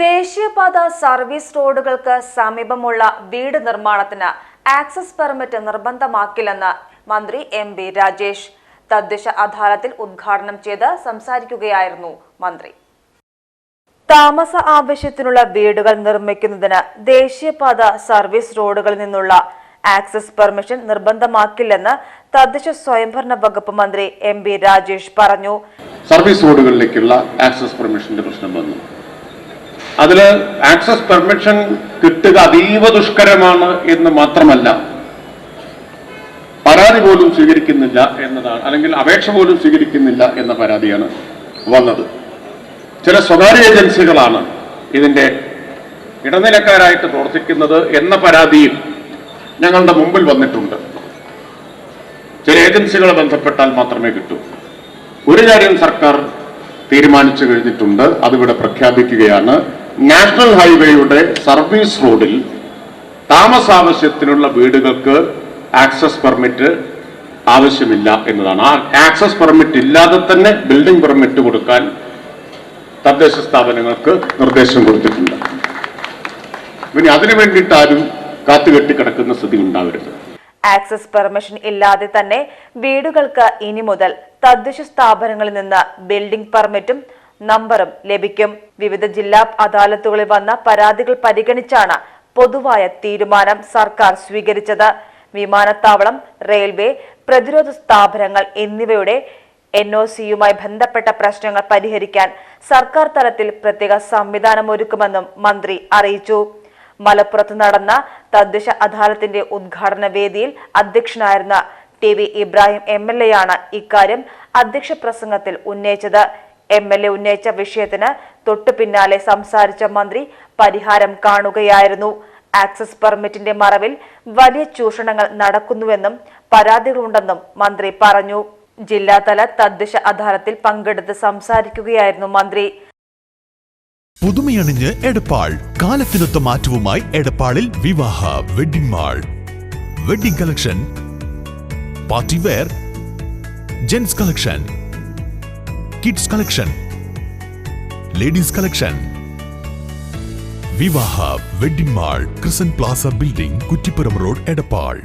ദേശീയപാത സർവീസ് റോഡുകൾക്ക് സമീപമുള്ള വീട് നിർമ്മാണത്തിന് ആക്സസ് പെർമിറ്റ് നിർബന്ധമാക്കില്ലെന്ന് മന്ത്രി എം ബി രാജേഷ്. തദ്ദേശ അദാലത്തിൽ ഉദ്ഘാടനം ചെയ്ത് സംസാരിക്കുകയായിരുന്നു മന്ത്രി. താമസ ആവശ്യത്തിനുള്ള വീടുകൾ നിർമ്മിക്കുന്നതിന് ദേശീയപാത സർവീസ് റോഡുകളിൽ നിന്നുള്ള ആക്സസ് പെർമിഷൻ നിർബന്ധമാക്കില്ലെന്ന് തദ്ദേശ സ്വയംഭരണ വകുപ്പ് മന്ത്രി എം ബി രാജേഷ് പറഞ്ഞു. സർവീസ് റോഡുകളിലേക്കുള്ള ആക്സസ് പെർമിഷന്റെ പ്രശ്നം വന്നു. അതിൽ ആക്സസ് പെർമിഷൻ കിട്ടുക അതീവ ദുഷ്കരമാണ് എന്ന് മാത്രമല്ല പരാതി പോലും സ്വീകരിക്കുന്നില്ല എന്നതാണ് അല്ലെങ്കിൽ അപേക്ഷ പോലും സ്വീകരിക്കുന്നില്ല എന്ന പരാതിയാണ് വന്നത്. ചില സ്വകാര്യ ഏജൻസികളാണ് ഇതിന്റെ ഇടനിലക്കാരായിട്ട് പ്രവർത്തിക്കുന്നത് എന്ന പരാതിയും ഞങ്ങളുടെ മുമ്പിൽ വന്നിട്ടുണ്ട്. ചില ഏജൻസികളെ ബന്ധപ്പെട്ടാൽ മാത്രമേ കിട്ടൂ. ഒരു കാര്യം സർക്കാർ തീരുമാനിച്ചു കഴിഞ്ഞിട്ടുണ്ട് അതിവിടെ പ്രഖ്യാപിക്കുകയാണ്. നാഷണൽ ഹൈവേയുടെ സർവീസ് റോഡിൽ താമസാവശ്യത്തിനുള്ള വീടുകൾക്ക് ആക്സസ് പെർമിറ്റ് ആവശ്യമില്ല എന്നതാണ്. ആ ആക്സസ് പെർമിറ്റ് ഇല്ലാതെ തന്നെ ബിൽഡിംഗ് പെർമിറ്റ് കൊടുക്കാൻ തദ്ദേശ സ്ഥാപനങ്ങൾക്ക് നിർദ്ദേശം കൊടുത്തിട്ടുണ്ട്. പിന്നെ അതിനു വേണ്ടിയിട്ട് ആരും കാത്തുകെട്ടി കിടക്കുന്ന സ്ഥിതി ഉണ്ടാവരുത്. ആക്സസ് പെർമിഷൻ ഇല്ലാതെ തന്നെ വീടുകൾക്ക് ഇനി മുതൽ തദ്ദേശ സ്ഥാപനങ്ങളിൽ നിന്ന് ബിൽഡിംഗ് പെർമിറ്റും നമ്പറും ലഭിക്കും. വിവിധ ജില്ലാ അദാലത്തുകളിൽ വന്ന പരാതികൾ പരിഗണിച്ചാണ് പൊതുവായ തീരുമാനം സർക്കാർ സ്വീകരിച്ചത്. വിമാനത്താവളം റെയിൽവേ പ്രതിരോധ സ്ഥാപനങ്ങൾ എന്നിവയുടെ എൻ ഒ സിയുമായി ബന്ധപ്പെട്ട പ്രശ്നങ്ങൾ പരിഹരിക്കാൻ സർക്കാർ തലത്തിൽ പ്രത്യേക സംവിധാനം ഒരുക്കുമെന്നും മന്ത്രി അറിയിച്ചു. മലപ്പുറത്ത് നടന്ന തദ്ദേശ അദാലത്തിന്റെ ഉദ്ഘാടന വേദിയിൽ അധ്യക്ഷനായിരുന്ന T V Ibrahim M L എയാണ് ഇക്കാര്യം അധ്യക്ഷ പ്രസംഗത്തിൽ ഉന്നയിച്ചത്. എം എൽ എ ഉന്നയിച്ച വിഷയത്തിന് തൊട്ടു പിന്നാലെ സംസാരിച്ച മന്ത്രി പരിഹാരം കാണുകയായിരുന്നു. ആക്സസ് പെർമിറ്റിന്റെ മറവിൽ വലിയ ചൂഷണങ്ങൾ നടക്കുന്നുവെന്നും പരാതികളുണ്ടെന്നും മന്ത്രി പറഞ്ഞു. ജില്ലാതല തദ്ദേശ അദാലത്തിൽ പങ്കെടുത്ത് സംസാരിക്കുകയായിരുന്നു മന്ത്രി. പുതുമയണിഞ്ഞ് എടപ്പാൾ കാലത്തിനൊത്ത മാറ്റവുമായി എടപ്പാളിൽ Vivaha wedding mall. Wedding collection party wear gents collection. Kids collection ladies collection Vivaha wedding mall ക്രിസൻ plaza building Kuttippuram road Edappal